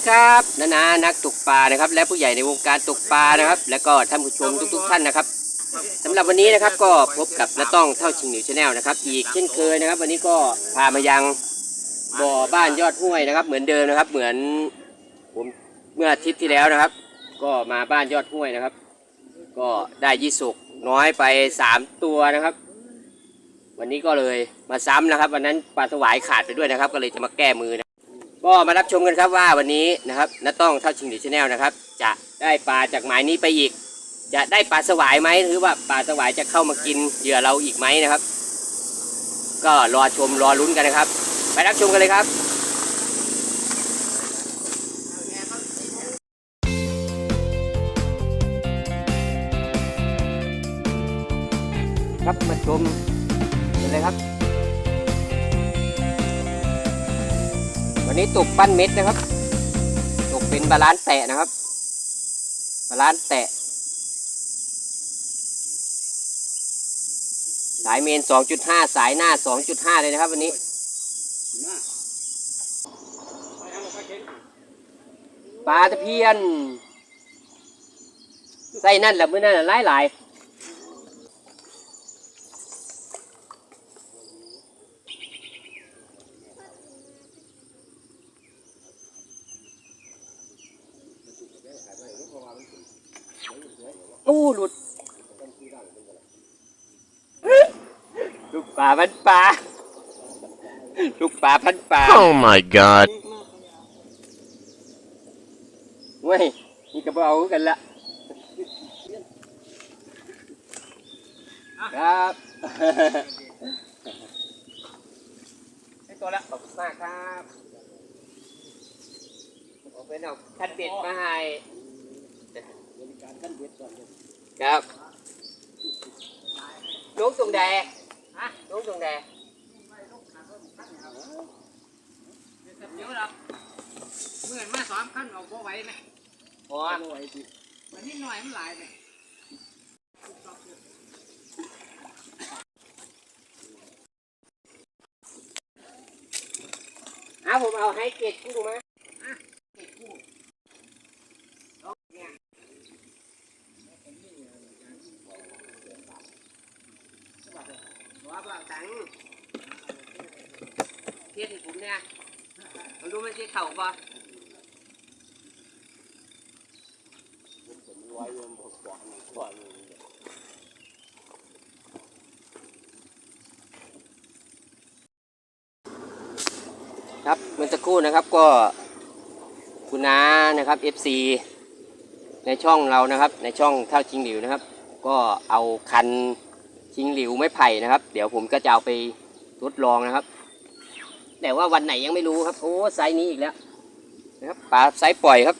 ดีครับนานานักตกปลานะครับ และผู้ใหญ่ในวงการตกปลานะครับ แล้วก็ท่านผู้ชมทุก ๆ ท่านนะครับสำหรับวันนี้นะครับก็พบกับน้าต้องเท่าชิงหนิวชาแนลนะครับ อีกเช่นเคยนะครับ วันนี้ก็พามายังบ่อบ้านยอดห้วยนะครับ เหมือนเดิมนะครับ เหมือนผมเมื่ออาทิตย์ที่แล้วนะครับ ก็มาบ้านยอดห้วยนะครับ ก็ได้ยี่สุกน้อยไปสามตัวนะครับ วันนี้ก็เลยมาซ้ำนะครับ วันนั้นปลาสวายขาดไปด้วยนะครับ ก็เลยจะมาแก้มือนะ ก็มารับชมกันครับว่าวันนี้นะครับน้าต้องเท่าชิงหรือชาแนลนะครับ จะได้ปลาจากหมายนี้ไปอีก จะได้ปลาสวายไหมหรือว่าปลาสวายจะเข้ามากินเหยื่อเราอีกไหมนะครับ ก็รอชมรอลุ้นกันนะครับ ไปรับชมกันเลยครับครับมาชมกันเลยครับ นนี้ตกปั้นเม็ดนะครับ ตกเป็นบาลานซ์แตะนะครับ บาลานซ์แตะ สายเมน 2.5 สายหน้า 2.5 เลยนะครับ วันนี้ปลาตะเพียน ใส่นั่นแหละมือนั่นหลายหลาย อู้หลุดลูกป่าพันป่าลูกป่าพันป่า Oh my god. เว้ยนี่กระเป๋ากันละครับให้ตัวละขอบคุณมากครับผมเป็นเอาคันเบ็ดมาให้ ครับลุงตรงแดฮะลุงตรงแดเดี๋ยวเราเมื่อนมาสามขั้นเอาบ่ไหวไหมพอวันนี้หน่อยมันหลายไหมอะผมเอาให้เกตคู่มาว่าบ่าวตั งเทียนให้ผมเนี่ยมันรู้มันจะเข่าปะครับเมื่อสักครู่นะครับก็คุณน้านะครับ FC ในช่องเรานะครับ ในช่องเท่าชิงหลิวนะครับ ก็เอาคัน ชิงหลิวไม้ไผ่นะครับ เดี๋ยวผมก็จะเอาไปทดลองนะครับ แต่ว่าวันไหนยังไม่รู้ครับ โอ้ไซส์นี้อีกแล้วนะครับปลาไซส์ปล่อยครับ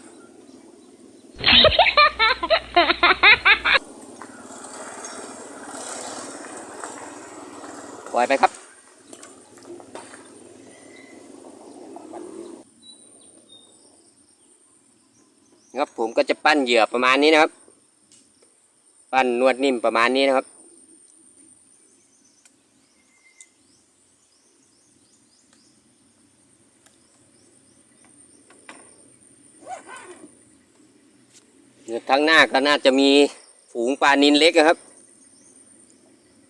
ปล่อยไปครับครับผมก็จะปั้นเหยื่อประมาณนี้นะครับ ปั้นนวดนิ่มประมาณนี้นะครับ ทั้งหน้าก็น่าจะมีฝูงปลานินเล็กนะครับ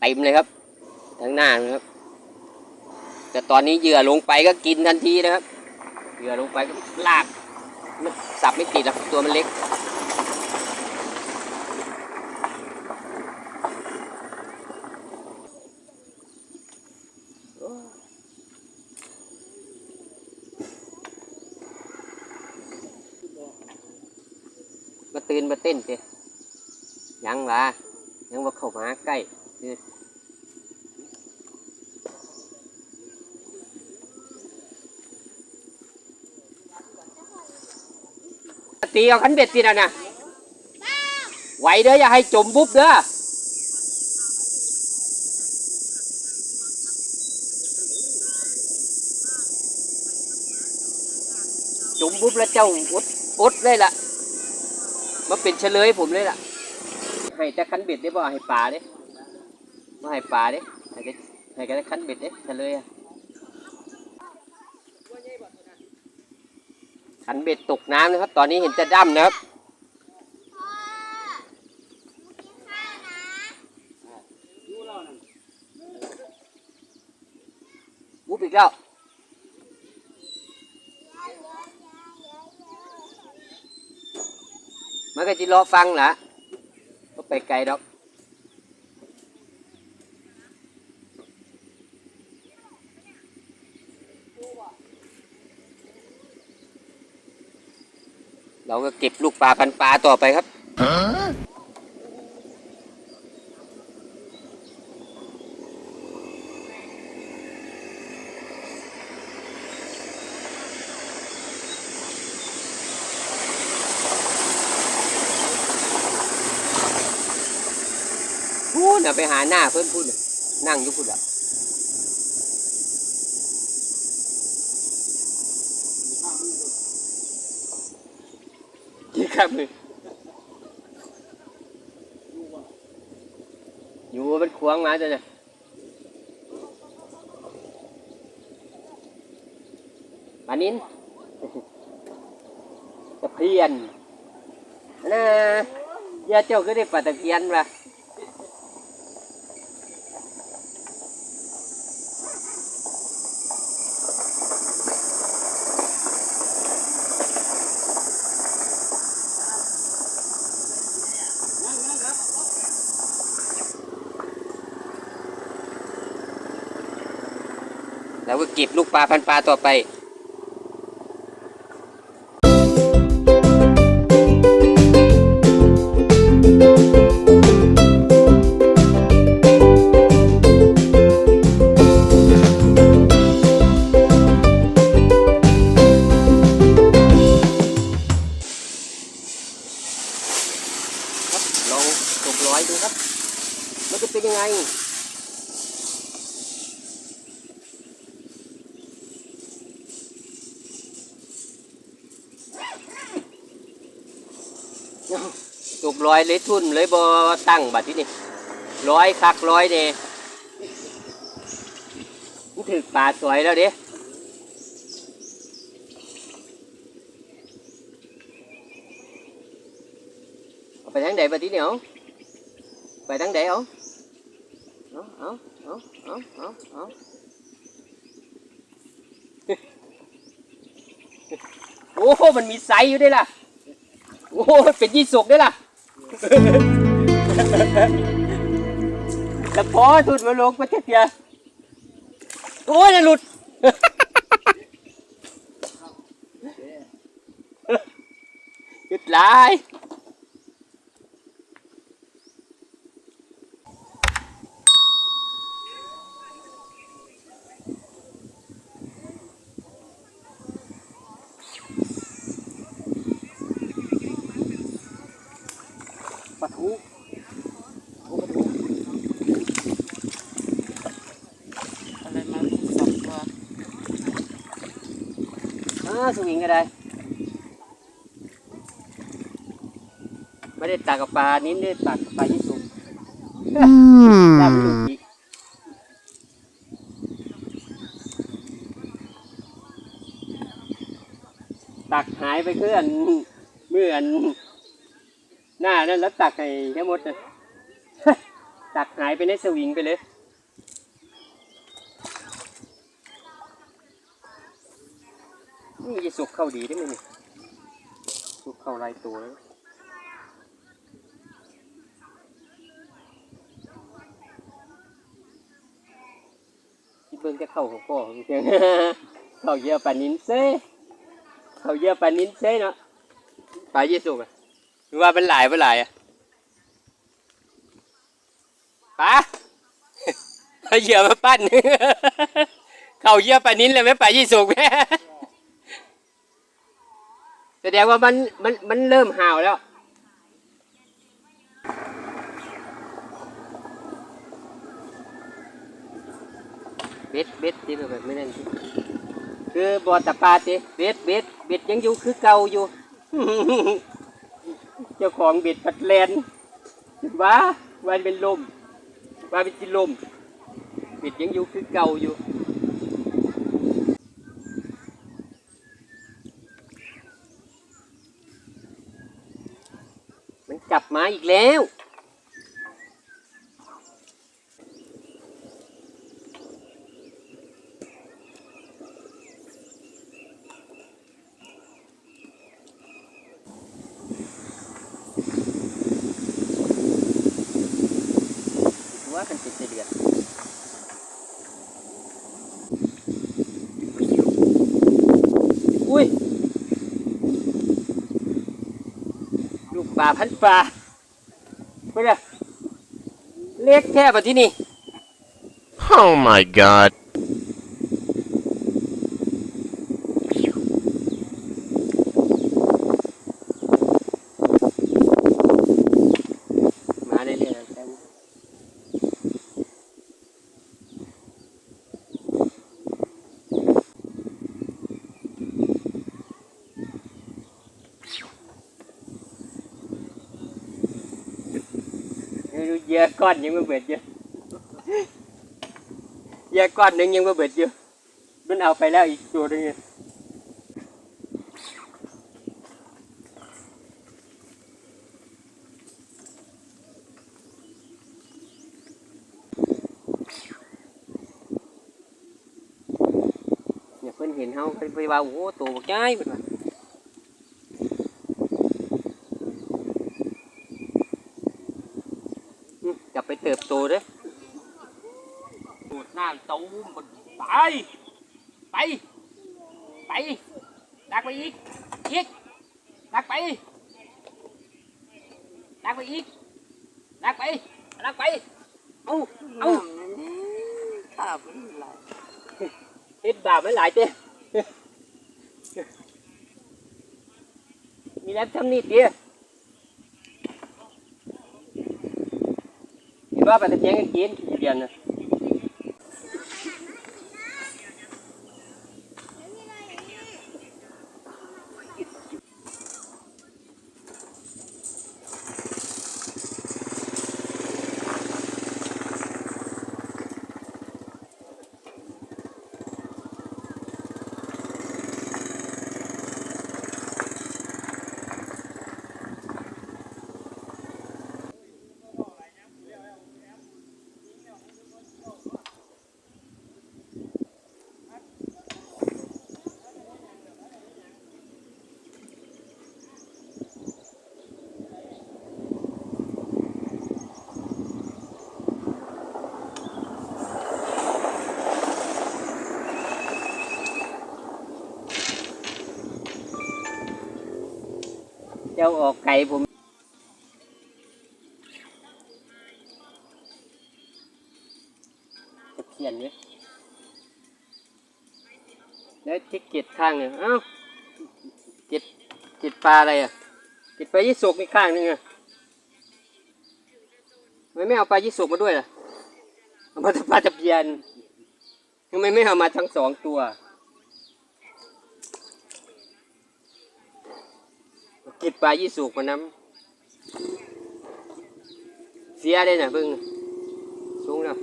เต็มเลยครับ ทั้งหน้านะครับ แต่ตอนนี้เหยื่อลงไปก็กินทันทีนะครับเหยื่อลงไปก็ลากมันสับไม่ติดหรอกตัวมันเล็ก มาตื่นมาเต้นสิยัง วะยังว่าเข้ามาใกล้คือตีเอาขันเบ็ดสินะนะไหวเด้ออย่าให้จมบุ๊บเด้อจมบุ๊บแล้วเจ้าอดอดเลยล่ะมาเป็นเฉลยผมเลยล่ะ ให้แต่คันเบ็ดได้บ่ให้ปลาเด้มาให้ปลาเด้ให้แต่ให้แต่คันเบ็ดเด้เฉลยอะคขันเบ็ดตกน้ำนะครับ ตอนนี้เห็นจะดั้มนะครับวุบอีกแล้วมันก็จะรอฟังล่ะ ไปไกลดอกเราก็เก็บลูกปลาพันปลาต่อไปครับ น่ะไปหาหน้าเพื่อนพูดน่ะนั่งอยู่พูดอะกี่ครับมืออยู่มันขวางมาจ้ะเนี่ยปานินตะเพียนนะยาเจ้าก็ได้ปลาตะเพียนมา แล้วก็เก็บลูกปลาพันปลาต่อไป เลยทุนเลยบอตั้งบัดที่นี่ร้อยคักร้อยเน่มันถึกปลาสวยแล้วเด้ไปทางใดบัดที่นี่เอาไปทางใดเอาเอาเอาเอาเอาเอาเอาโอ้โหมันมีไซส์อยู่ด้วยล่ะ โอ้โหเป็นยี่สกด้วยล่ะ แล้วพอสุดมาลงประเทศเดียวโอ้ยหลุดหยุดลายปะทุโอ้ปะทุ อะไรมาสองตัว อ่า สวิงก็ได้ ไม่ได้ตักกับปลานิ้นได้ตักกับปลายี่สุกดำลูกอีกตักหายไปเคลื่อนเมื่อนหน้านั่นแล้วตักให้ทั้งหมดเลยตักหายไปในสวิงไปเลย นี่จะสุก เข้าดีได้ไหมเนี่ยสุกเข้าลายตัวแล้วเบิ่งจะเข้าของพ่อของเพียงเข้าเยอะปานินเซ่เข้าเยอะปานินเซ่เนาะปลาเยสุกอะหรือว่าเป็นหลายเป็นหลายอะปลาเอาเหยื่อมาปั้น เข้าเยอะปานินเลยไหมปลายี่สุกแม่ แสดงว่ามันมันมันเริ่มห่าวแล้ว เบ็ดเบ็ดที่แบบไม่นั่นคือบอตะปาติเบ็ดเบ็ดเบ็ดยังอยู่คือเก่าอยู่ เจ้าของเบ็ดปัดแลนว่าวันเป็นลมว่าเป็นจิลมเบ็ดยังอยู่คือเก่าอยู่ จับมาอีกแล้ว ว่ากันติดเดือดอุ้ย ลูก ปลาพันป่าเพื่อเล็กแค่แบบที่นี่ Oh my god. มาเรื่อยๆแล้วดูเหยอะ ก้อนยังไม่เบิดเยอะเหยอะก้อนหนึ่งยังไม่เบิดเยอะมันเอาไปแล้วอีกตัวหนึงอะเนี่ยเพิ่นเห็นเฮาเพิ่นไปว่าโอ้โหตัวบักใหญ่เพิ่นว่าอืมกลับไปเติบโตเด้อโดด น้ำตูมบนไปไป ไปดักไปอีก อีกดักไปดักไปอีกดักไปดักไป เอาเอาข้าวมันไหลเฮ็ดบาปไม่หลายเต้มีแล้วทำนี่เตี้ยเห็นว่าไปตะเพียงกันกินเดือนนะ จ้าออกไก่ผมจะเขียนไว้แล้วที่เก็ดข้างเนี่ยเอ้าเก็ดเก็ดปลาอะไรอะเก็ดปลายี่สุกนี่ข้างนึงอะทำไมไม่เอาปลายี่สุกมาด้วยล่ะเอามาแต่ปลาตะเพียนทำไมไม่เอามาทั้งสองตัว กิดปลายี่สุกมาน้ำเสียได้นะเพิ่งสูงแล้ว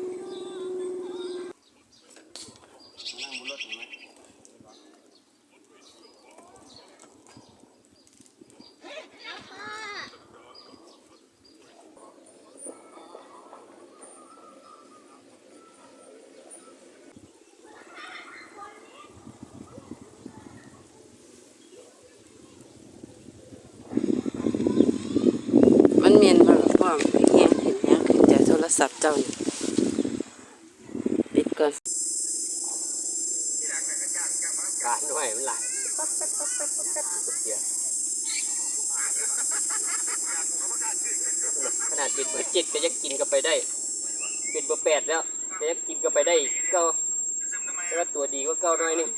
เมียนบ่ล่ะพ่อไปแห้งขึ้นแห้งขึ้นจากโทรศัพท์เจ้านี่ปิดก่อนการหน่อยมันหลายขนาดบิดเบอร์เจ็ดก็ยังกินกันไปได้บิดเบอร์แปดแล้วก็ยังกินกันไปได้อีกเก้าแต่ว่าตัวดีก็เก้าน้อยนึง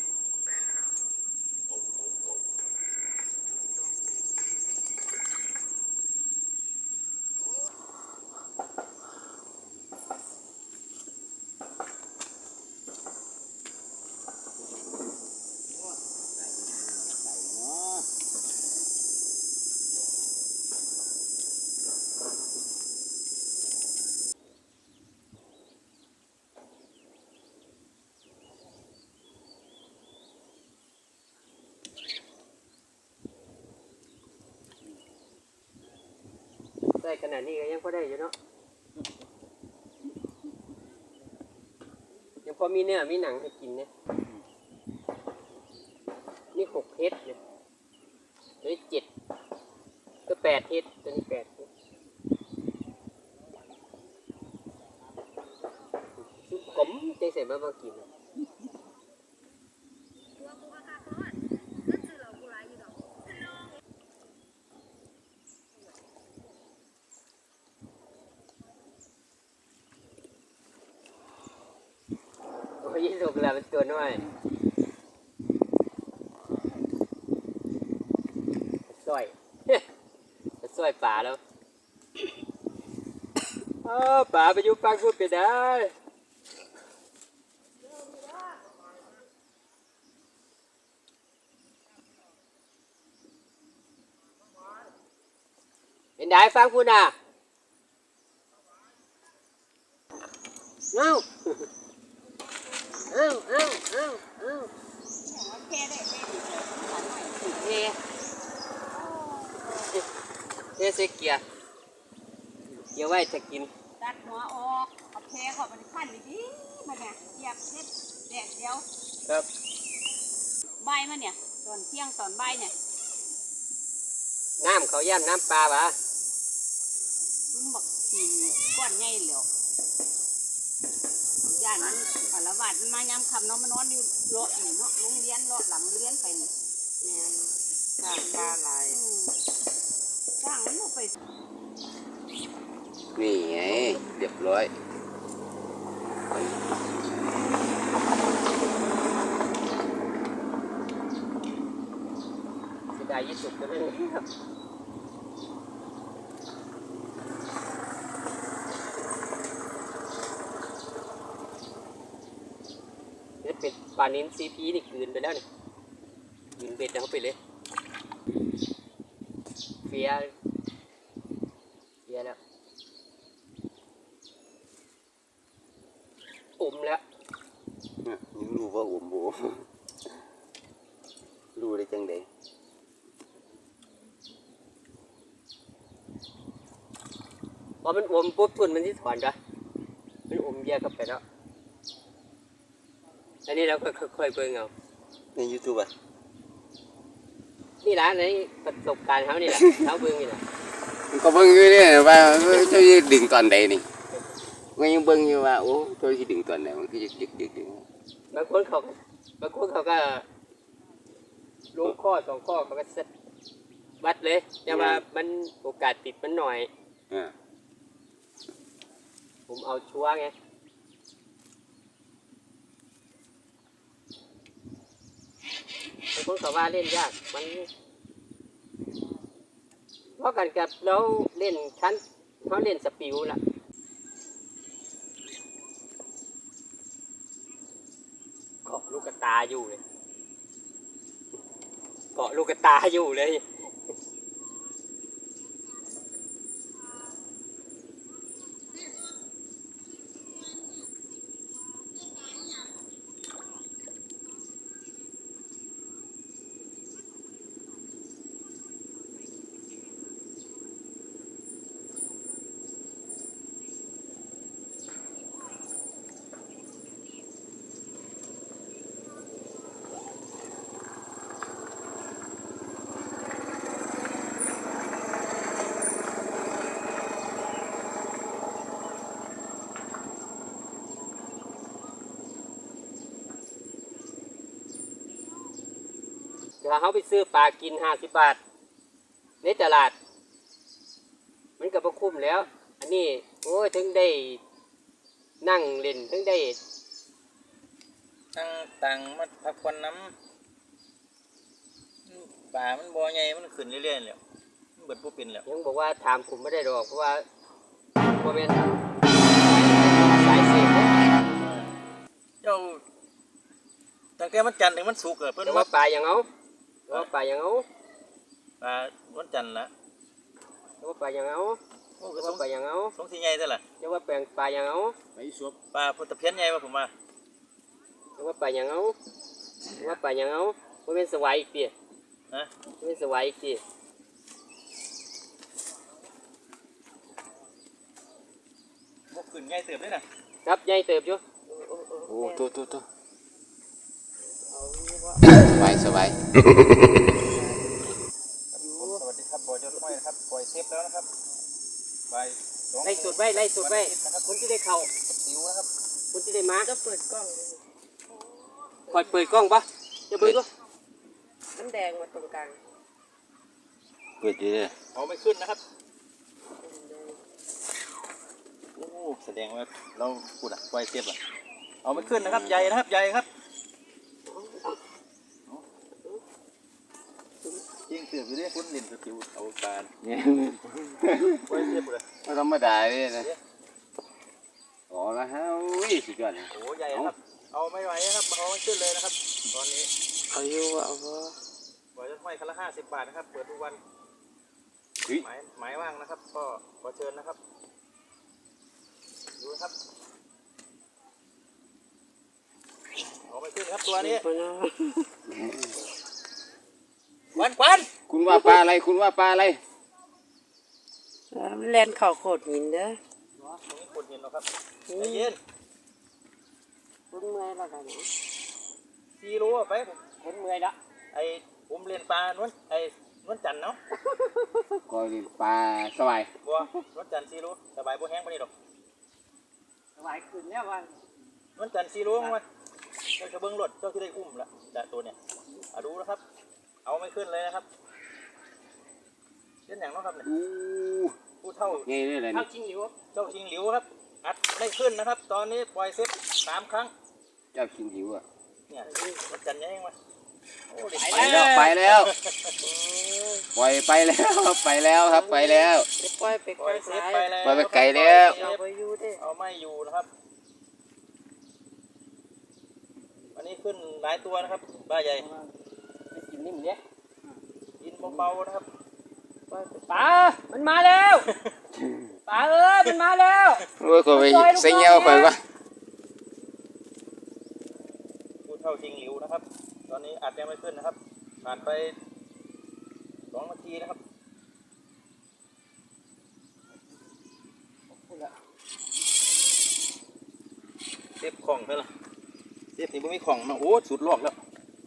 ได้ขนาดนี้ก็ยังพอได้อยู่เนาะยังพอมีเนื้อมีหนังให้กินเนี่ยนี่หกเฮ็ดเนี่ยตัวนี้เจ็ดก็แปดเฮ็ดตัวนี้แปดเฮ็ดซุปขมจังใส่มามากิน โอ้ยสุกแล้วเป็นตัวน้อยสร้อยสร้อยป่าแล้วเออป่าไปอยู่ฟังพูดไปได้เป็นได้ฟังพูดน่ะเอ้า อ้าเอ้าเอ้าเอ้าเทเทเสเกียเกียร์ไว้จะกินตัดหัวออกเอาแพรเข้าไปในขั้นดีๆมันเนี่ยเหยียบเล็ดแดดเดียวครับใบมันเนี่ยตอนเที่ยงตอนใบเนี่ยน้ำเขาย่ำน้ำปลาปะลุงบอกขี่ก้อนใหญ่เหลว ย่านมันอารวาดมันมายามคำเนาะมันนอนอยู่เลาะนี่เนาะโรงเรียนเลาะหลังเรียนไปนี่แม่นสร้างปลาหลายอืมจ้างมันเอาไปนี่ไงเรียบร้อย เสียดายยี่สุกก็เลยครับ นี่เป็นปลานินซีพีนี่กลืนไปแล้วนี่กลืนเบ็ดเขาไปเลยเฟียเฟียแล้วอมแล้วยังรู้ว่าอมโบรู้ได้จังไดพอมันอมปุ๊บทุนมันที่ถอนจ้ะมันอมแยกเข้าไปแล้ว อันนี้เราก็ค่อยๆเบิ่งเอาใน YouTube อะนี่ละในประสบการณ์เขานี่แหละเขาเบิ่งนี่แหละมันก็เบิ่งอยู่เนี่ยว่าเจ้าจะดึงตอนใดนี่ก็ยังเบิ่งอยู่ว่าโอ้เจ้าสิดึงตอนใดมันคือจะดึกดึกดึงบางคนเขาบางคนเขาก็ลงข้อสองข้อเขาก็เซ็ตวัดเลยแต่ว่ามันโอกาสติดมันหน่อยอ่าผมเอาชัวร์ไง บางคนเขาว่าเล่นยากมันเพราะกันกับเราเล่นชั้นเขาเล่นสปิวล่ะเกาะลูกตาอยู่เลยเกาะลูกตาอยู่เลย เดี๋ยวเขาไปซื้อปลากินห้าสิบบาท ในตลาด มันก็บ่คุ้มแล้ว อันนี้โอ้ยถึงได้นั่งเล่นถึงได้ตั้งตังมาพักผ่อนน้ำป่ามันบ่ใหญ่มันขึ้นเรื่อยๆแล้วมันเบิดบ่เป็นแล้วยังบอกว่าถามผมไม่ได้ดอกเพราะว่าโมเมนสายเสียงเนี่ยเจ้าตั้งแต่มันจันทร์ถึงมันสุกร์อะเพิ่นแต่ว่าว่าปลาอย่างเอาแต่ ว่าปลาอย่างเอาปลาวันจันทร์ละแต่ว่าปลาอย่างเอาโอ้แต่ก็สว่างปลาอย่างเอาสงสิใหญ่ซะล่ะแต่ว่าแปลงปลาอย่างเอาไปสวบปลาพุทธเพี้ยนใหญ่ว่าผมว่าแต่ว่าปลาอย่างเอาแต่ว่าปลาอย่างเอาโมเมนสวายอีกทีฮะโมเมนสวายอีกทีขึ้นง่ายเติบด้วยนะครับใหญ่เติบอยู่โอ้ตัวตัวตัว สบายสบายสวัสดีครับบอยยศไม่นะครับปล่อยเซฟแล้วนะครับไปไล่สุดไว้ไล่สุดไว้คนที่ได้เข่าสิวนะครับคนที่ได้มาจะเปิดกล้องเลยคอยเปิดกล้องปะจะเปิดก็น้ำแดงมาตรงกลางเปิดดีเลยเอาไม่ขึ้นนะครับโอ้แสดงว่าเราพูดอะปล่อยเซฟอะเอาไม่ขึ้นนะครับใหญ่นะครับใหญ่ครับ ยิงเติบอยู่ด้วยคุณเล่นสกิลเอาการเนี่ยปล่อยเซฟเลยไม่ธรรมดาเลยนะอ๋อแล้วฮะอุ้ยสุดยอดเลยโอ้ใหญ่นะครับ เอาไม่ไหวนะครับเอาไม่ขึ้นเลยนะครับ ตอนนี้เอาอยู่เอาบ่บอยยศไม่คันละห้าสิบบาทนะครับ เปิดทุกวันเฮ้ยหมายหมายว่างนะครับ ก็ขอเชิญนะครับ ดูนะครับเอาไม่ขึ้นครับตัวนี้บ่เนาะ ควันควันคุณว่าปลาอะไร คุณว่าปลาอะไรแล้วแล่นเข้าโคตรหินเด้อตรงนี้ปวดเย็นแล้วครับใจเย็นคุณเมื่อยแล้วกันเนาะซีรู้ไปผมเห็นเมื่อยละไอ้ผมเรียนปลานวลไอ้นวลจันทร์เนาะก็เรียนปลาสบายบัวนวลจันทร์ซีรู้สบายบัวแห้งปานนี้ดอกสบายขึ้นแล้ววันนวลจันทร์ซีรู้มั้ยเจ้าจะเบิ้งรถเจ้าที่ได้อุ้มละแต่ตัวเนี่ยอะดูนะครับ เอาไม่ขึ้นเลยนะครับเช่นอย่างเน้องครับเนี่ยอู้ผู้เท่าไงนี่อะไรเข้านี่จริงอยู่เจ้าชิงหลิวครับ อัดไม่ขึ้นนะครับ ตอนนี้ปล่อยเซตสามครั้ง เจ้าชิงหิวอะ เนี่ยมันจันยังไงวะโอ้เด็กไปแล้วไปแล้ว ปล่อยไปแล้วไปแล้วครับไปแล้วไปปล่อยไปปไกล่ลอยเซสาตยไปแล้วปล่อยไปไกลแล้ว เอาไปอยู่เด้อเอาไม่อยู่นะครับอันนี้ขึ้นหลายตัวนะครับบ้าใหญ่กิ นนิ่มเนี่ยยินเบาๆนะครับปลามันมาแล้วปลาเอ้ยมันมาแล้วโอ้ยคนไปเสียเงี้ยวคนวะผู้เท่าชิงหลิวนะครับ ตอนนี้อัดยังไม่ขึ้นนะครับ ผ่านไปสองนาทีนะครับเซฟของเท่าไหร่เซฟนี่ไม่มีของนะโอ้สุดลอกแล้ว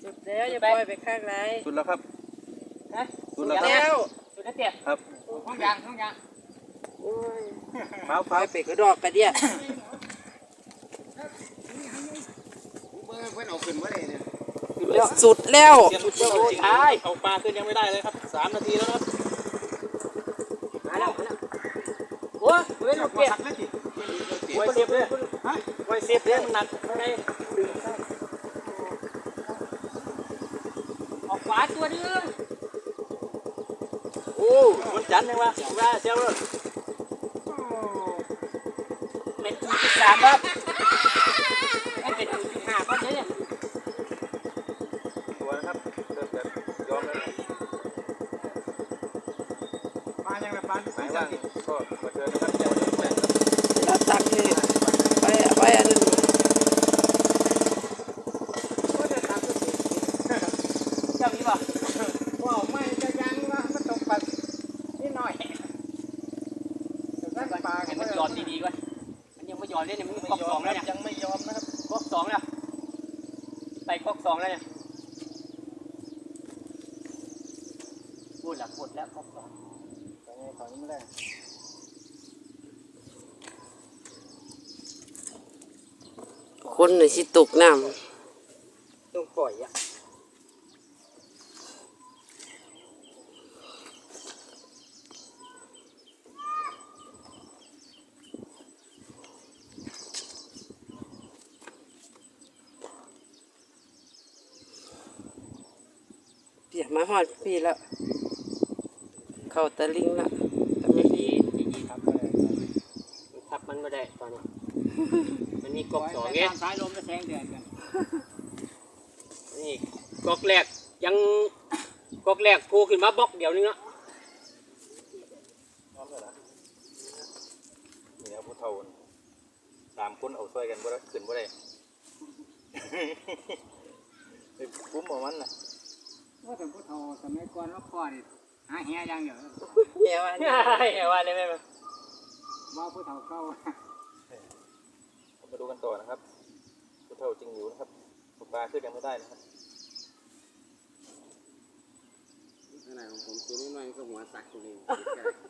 สุดแล้วอย่าปล่อยไปข้างไรสุดแล้วครับฮะสุดแล้วคแล้รับวสุดแล้วเตี้ยครับห้องยางห้องยางโอ้ยฟ้าวปล่ฟ้าอยวไปกระดอกกระเดียเพื่อนเอาขึ้นมาเลยเนี่ยสุดแล้วเตรียมตัวจริงเอาปลาขึ้นยังไม่ได้เลยครับสามนาทีแล้วนะครับมาแล้วมาแล้วโอ้ยเว้นลูกเตี้ยไว้เซฟเลยไว้เซฟเลยมันหนักไม่ได้ดึง ออก ขวาตัวนึงโอ้มันจันยังวะว่าเซลเลยเป็นจุดสามครับให้เป็นจุดห้าครับเนี่ยตัวนะครับเริ่มจะยอมเลยปลายังไงปลาหมายว่างก็มาเจอนะครับเจ้าเดินไป เราตักนี่ไปเอาไปอันนั้น เจ้านี้ป่ะ ว้าวไม่จะยังวะมันตกปลานิดหน่อย ปลาให้มันยอมดีๆก่อนมันยังไม่ยอม เลยเนี่ยมันก๊อกสองแล้วเนี่ยยังไม่ยอมนะครับก๊อกสองแล้วใส่ก๊อกสองแล้วเนี่ยพูดละหมดแล้วก๊อกสองฝั่งนี้ไม่ได้คนน่ะสิตกน้ต้องปล่อยอะำเปียกมาหอดพี่แล้ว เข้าตะลิงแล้วไม่ดีดีดีครับมันทับมันไม่ได้ตอนนี้ มันมีก๊อกสองไงสายลมจะแทงเดือดกันนี่ก๊อกแรกยังก๊อกแรกโผล่ขึ้นมาบล็อกเดียวนึงละยอมเลยนะนี่นะผู้เฒ่าสามคนเอาช่วยกันบ่ได้ขึ้นบ่ได้ไอ้ปุ้มเอามันน่ะว่าแต่ผู้เฒ่าสมัยก่อนว่าพ่อนี่ หาแหอย่างเดียวเฮียว่าเฮ้ยว่าเลยแม่ว่าผู้เฒ่าเก่าดูกันต่อนะครับผู้เท่าจริงอยู่นะครับตกปลาขึ้นยังไม่ได้นะครับขนาดของผมตัวน้อยๆก็หัวสักตัวนี้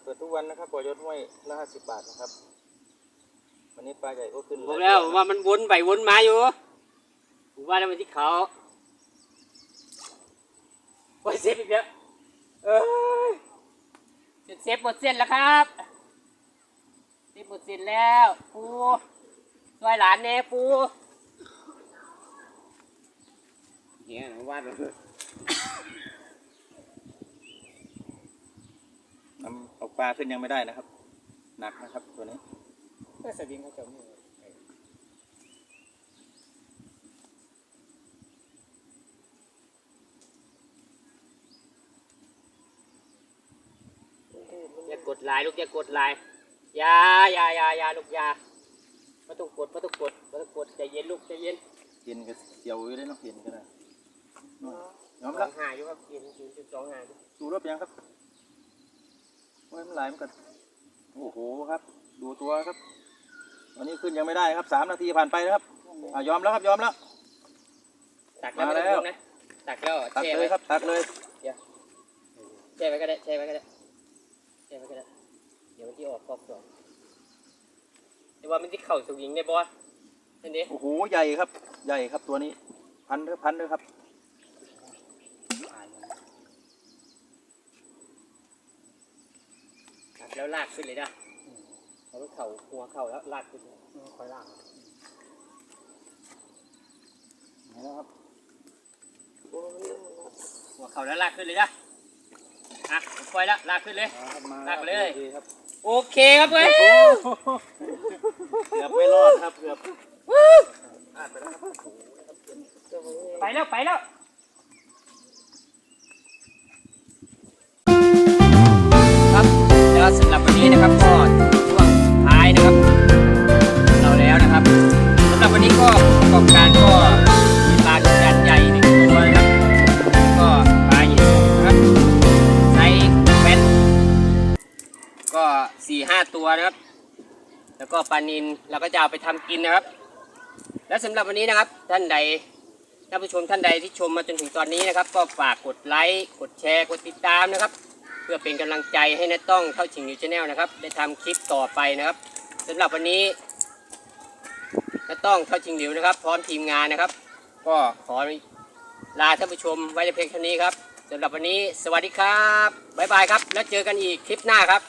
เปิดทุกวันนะครับปล่อยยศห้วยละห้าสิบบาทนะครับ วันนี้ปลาใหญ่ก็ขึ้นบอกแล้วว่ามันวนไปวนมาอยู่ผมว่าแล้วมันที่เขาโอ้ยเซฟอีกแล้ว เอ้ยเซฟหมดเส้นแล้วครับเซฟหมดเส้นแล้วปูช่วยหลานแน่ปูเหี้ยนะว่าเลยนำเอาปลาขึ้นยังไม่ได้นะครับ หนักนะครับตัวนี้ก็สวิงเขาจะมีอย่าก ดไลน์ลูกอย่ากดไลน์อย่าอย่าอย่าอย่าลูกอย่าไม่ต้องกดไม่ต้องกดไม่ต้องกดใจเย็นลูกใจเย็นเย็นก็เสียวอยู่เลยเนาะเย็นก็ได้ยอมสรัอบ งหาอยู่ครับเย็นศูนย์จุดสองหาอยู่ดูรถยังครับโอ้ยมันไหลมันกันโอ้โหครับ ดูตัวครับวันนี้ขึ้นยังไม่ได้ครับสามนาทีผ่านไปนะครับอะยอมแล้วครับยอมแล้ว ตักแล้วไม่ต้องมาแล้วลงนะตักแล้วตักแช่เลไว้ยครับตักเลย แช่ไว้ก็ได้แช่ไว้ก็ได้แช่ไว้ก็ได้เดี๋ยวมันที่ออกครอบสองแต่ว่ามันที่เข่าสวิงได้บ่นั่นดิโอ้โหใหญ่ครับ ใหญ่ครับตัวนี้ พันเถอะพันเถอะครับตักแล้วลากขึ้นเลยนะเอามันเข่าหัวเข่าแล้วลากขึ้นเลยคอยล่างเห็นแล้วครับหัวเข่าแล้วลากขึ้นเลยนะ อะผมปล่อยแล้วลากขึ้นเลยมาตักเลยโอคครับโอเคครับเว้ยเกือบไม่รอดครับเกือบพลาดไปแล้วครับไปแล้วไปแล้วครับแล้วสำหรับวันนี้นะครับก็ช่วงท้ายนะครับ เราแล้วนะครับสำหรับวันนี้ก็ประกอบการ ตัวนะครับ แล้วก็ปลานินเราก็จะเอาไปทำกินนะครับ และสำหรับวันนี้นะครับ ท่านใดท่านผู้ชมท่านใดที่ชมมาจนถึงตอนนี้นะครับ ก็ฝากกดไลค์กดแชร์กดติดตามนะครับ เพื่อเป็นกำลังใจให้นัต้องเท่าชิงนิวชาแนลนะครับได้ทำคลิปต่อไปนะครับสำหรับวันนี้นัต้องเท่าชิงนิวนะครับ พร้อมทีมงานนะครับ ก็ขอลาท่านผู้ชมไว้ในเพียงเท่านี้ครับสำหรับวันนี้สวัสดีครับ บ๊ายบายครับ แล้วเจอกันอีกคลิปหน้าครับ